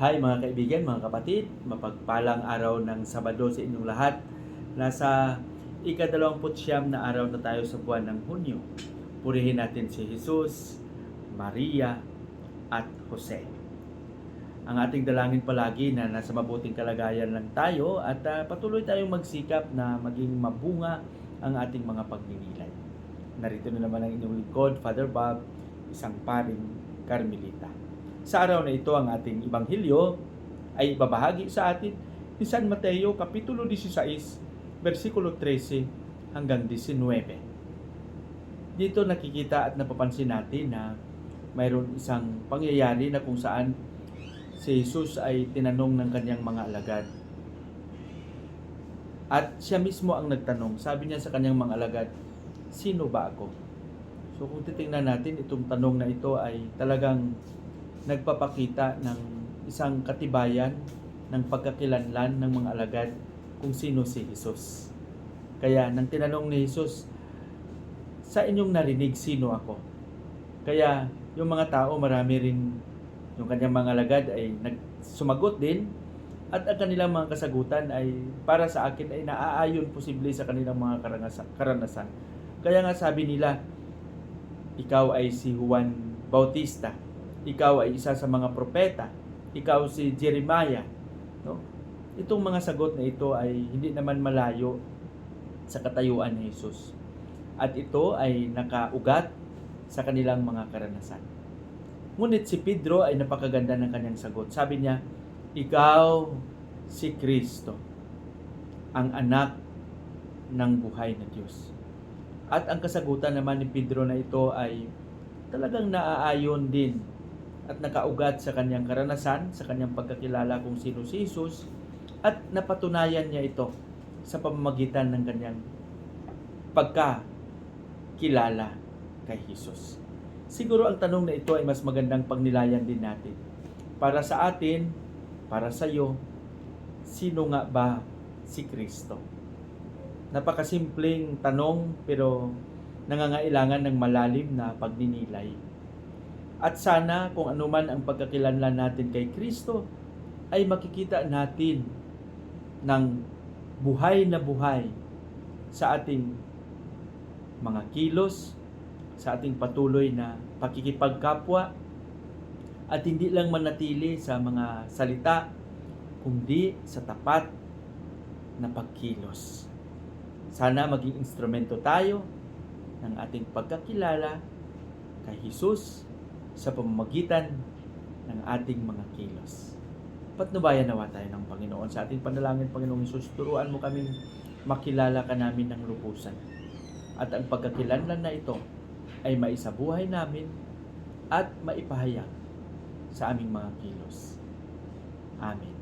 Hi mga kaibigan, mga kapatid, mapagpalang araw ng Sabado sa inyong lahat. Nasa ikadalawamput siyam na araw na tayo sa buwan ng Hunyo. Purihin natin si Jesus, Maria, at Jose. Ang ating dalangin palagi na nasa mabuting kalagayan lang tayo at ah, patuloy tayong magsikap na maging mabunga ang ating mga pagninilay. Narito na naman ang inyong lingkod, Father Bob, isang paring Carmelita. Sa araw na ito, ang ating Ibanghilyo ay babahagi sa atin ni San Mateo, Kapitulo 16, versikulo 13 hanggang 19. Dito nakikita at napapansin natin na mayroon isang pangyayari na kung saan si Jesus ay tinanong ng kanyang mga alagad. At siya mismo ang nagtanong. Sabi niya sa kanyang mga alagad, sino ba ako? So kung titingnan natin, itong tanong na ito ay talagang nagpapakita ng isang katibayan ng pagkakilanlan ng mga alagad kung sino si Jesus. Kaya nang tinanong ni Jesus, sa inyong narinig sino ako? Kaya yung mga tao marami rin yung kanyang mga alagad ay nagsumagot din at ang kanilang mga kasagutan ay para sa akin ay naaayon posible sa kanilang mga karanasan. Kaya nga sabi nila, ikaw ay si Juan Bautista, ikaw ay isa sa mga propeta, ikaw si Jeremiah. No? Itong mga sagot na ito ay hindi naman malayo sa katayuan ni Jesus. At ito ay nakaugat sa kanilang mga karanasan. Ngunit si Pedro ay napakaganda ng kanyang sagot. Sabi niya, Ikaw si Kristo, ang anak ng buhay na Diyos. At ang kasagutan naman ni Pedro na ito ay talagang naaayon din at nakaugat sa kanyang karanasan, sa kanyang pagkakilala kung sino si Jesus at napatunayan niya ito sa pamamagitan ng kanyang pagkakilala kay Jesus. Siguro ang tanong na ito ay mas magandang pagnilayan din natin. Para sa atin, para sa iyo, sino nga ba si Kristo? Napakasimpleng tanong pero nangangailangan ng malalim na pagninilay. At sana kung anuman ang pagkakilanlan natin kay Kristo ay makikita natin ng buhay na buhay sa ating mga kilos, sa ating patuloy na pakikipagkapwa at hindi lang manatili sa mga salita kundi sa tapat na pagkilos. Sana maging instrumento tayo ng ating pagkakilala kay Jesus sa pamamagitan ng ating mga kilos. Patnubayan nawa tayo ng Panginoon sa ating panalangin, Panginoong Jesus. Turuan mo kaming makilala ka namin ng lubusan. At ang pagkakilanlan na ito ay maisabuhay namin at maipahayag sa aming mga kilos. Amen.